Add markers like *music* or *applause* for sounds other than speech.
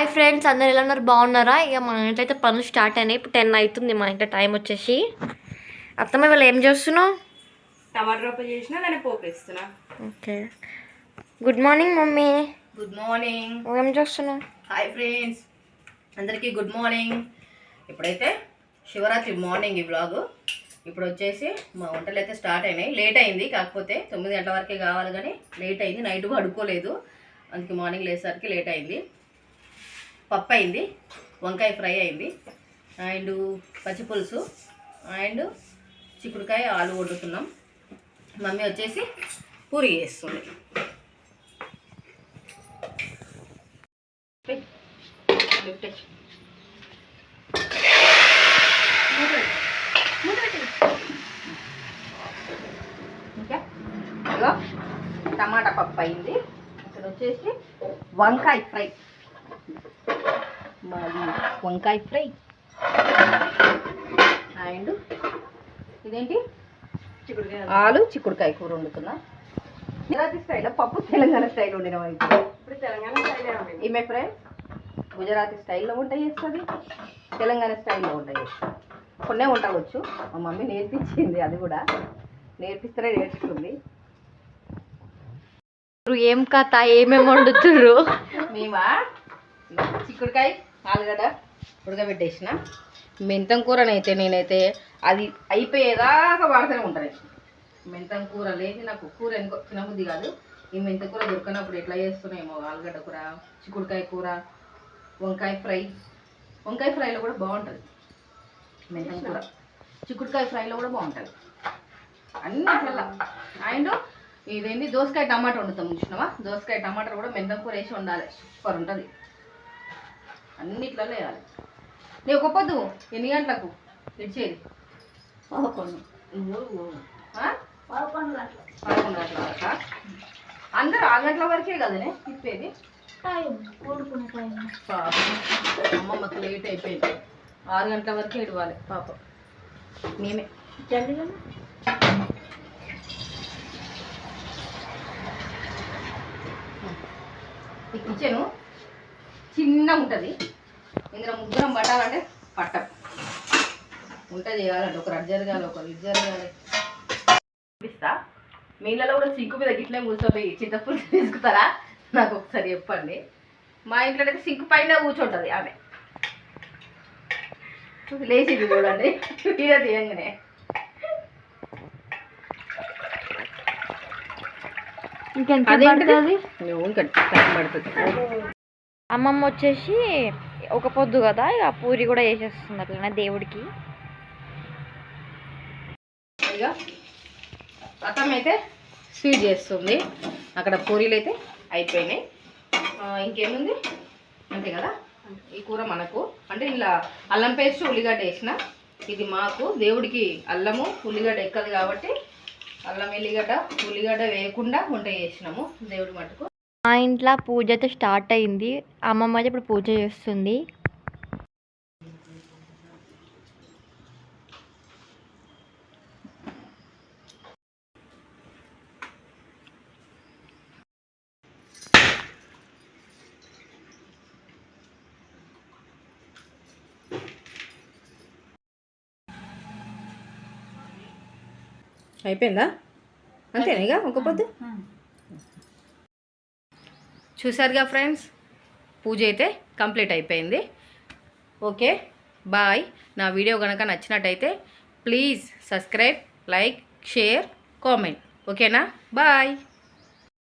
Hi friends అందరు ఎలా ఉన్నారు? బాగున్నారా? ఇక మా ఇంట్లో అయితే పనులు స్టార్ట్ అయినాయి. ఇప్పుడు టెన్ అవుతుంది మా ఇంట్లో టైం వచ్చేసి. అత్తమ్మ ఇవాళ ఏం చేస్తున్నావు? టమాటా రొప్ప చేసిన దాన్ని పోపు వేస్తున్నా okay. Good morning mummy. Good morning ఏం చేస్తున్నావు? హాయ్ ఫ్రెండ్స్ అందరికీ గుడ్ మార్నింగ్ ఇప్పుడైతే శివరాత్రి మార్నింగ్ ఈ వ్లాగ్ ఇప్పుడు వచ్చేసి మా వంటలు అయితే స్టార్ట్ అయినాయి. లేట్ అయింది కాకపోతే తొమ్మిది గంటల వరకే కావాలి కానీ లేట్ అయింది. నైట్ పడుకోలేదు. అందుకే మార్నింగ్ లేసరికి లేట్ అయింది. పప్పు అయింది వంకాయ ఫ్రై అయింది. అండ్ పచ్చిపులుసు అండ్ చిక్కుడుకాయ ఆలు వండుతున్నాం. మమ్మీ వచ్చేసి పూరి చేస్తుంది. ఇంకా టమాటా పప్పు అయింది ఇక్కడ వచ్చేసి వంకాయ ఫ్రై. మాది వంకాయ ఫ్రై. అండ్ ఇదేంటి? చిక్కుడుకాయ ఆలు చిక్కుడుకాయ కూర వండుతున్నా. గుజరాతీ స్టైల్ పప్పు తెలంగాణ స్టైల్ వండిన ఇప్పుడు తెలంగాణ స్టైల్ ఈమె ఫ్రెండ్ గుజరాతీ స్టైల్లో వంట చేస్తుంది తెలంగాణ స్టైల్లో వంట చేస్తుంది. కొన్నే వంట వచ్చు మా మమ్మీ నేర్పించింది అది కూడా. నేర్పిస్తేనే నేర్చుకుంది. ఏం కథ? ఏమేమి వండుతుర్రు? మేమా? చిక్కుడుకాయ ఆలుగడ్డ ఉడకబెట్టేసిన. మెంతం కూరనైతే నేనైతే అది అయిపోయేదాకా వాడుతూనే ఉంటాను మెంతం కూర లేని నాకు కూర ఎందుకో తినబుద్ధి కాదు. ఈ మెంతం కూర దొరికినప్పుడు ఎట్లా చేస్తున్నాయేమో ఆలుగడ్డ కూర చిక్కుడుకాయ కూర వంకాయ ఫ్రై. వంకాయ ఫ్రైలో కూడా బాగుంటుంది. మెంతం కూర. చిక్కుడుకాయ ఫ్రైలో కూడా బాగుంటుంది. అన్నిట్లలో అండ్ ఇదేంటి దోసకాయ టమాటా వండుతాం చూసినావా? దోసకాయ టమాటా కూడా మెంతం కూర వేసి వండాలి. సూపర్ ఉంటుంది. అన్నిట్లలో వేయాలి. నీ ఒక పొద్దు ఎన్ని గంటలకు? ఇచ్చేది పదకొండు. నువ్వు? ఆ? పదకొండు గంటల వరకా? అందరు ఆరు గంటల వరకే కదనే తిప్పేది? పాపం. అమ్మమ్మకి లేట్ అయిపోయింది. ఆరు గంటల వరకే ఇడవాలి పాపం. మేమే. ఈ కిచెను చిన్నగా ఉంటుంది ఇందులో ముగ్గురం పట్టాలంటే పట్టం. వంట చేయాలంటే ఒకరు అటు జరగాలి ఒకరు ఇటు జరగాలి. చూపిస్తా మీ ఇళ్ళలో కూడా సింకు మీద గిట్లే కూర్చోపోయి చింతపులుసు *laughs* తీసుకుతారా నాకు ఒకసారి చెప్పండి. మా ఇంట్లో అయితే సింకు పైన కూర్చుంటుంది ఆమె. లేచింది చూడండి. వీడియో తీయంగానే. ఇంకెంత? పడుతుంది? ఇంకా టైం పడుతుంది అమ్మమ్మ వచ్చేసి ఒక పొద్దు కదా ఇక పూరి కూడా వేసేస్తుంది అట్లనే దేవుడికి. ఇక రథం అయితే స్వీట్ చేస్తుంది. అక్కడ పూరీలు అయితే అయిపోయినాయి. ఇంకేముంది? అంతే కదా? ఈ కూర మనకు. అంటే ఇలా అల్లం పేస్ట్ ఉల్లిగడ్డ వేసిన. ఇది మాకు దేవుడికి అల్లము ఉల్లిగడ్డ ఎక్కదు కాబట్టి అల్లం ఎల్లిగడ్డ ఉల్లిగడ్డ వేయకుండా వంట చేసినాము దేవుడి మటుకు. మా ఇంట్లో పూజ అయితే స్టార్ట్ అయింది. అమ్మమ్మ అయితే ఇప్పుడు పూజ చేస్తుంది. అయిపోయిందా? అంతేనా ఇక? ఒక పొద్దు? చూసారుగా ఫ్రెండ్స్? పూజ అయితే కంప్లీట్ అయిపోయింది. Okay bye. నా వీడియో కనుక నచ్చినట్టయితే please subscribe like share comment. ఓకేనా? బాయ్.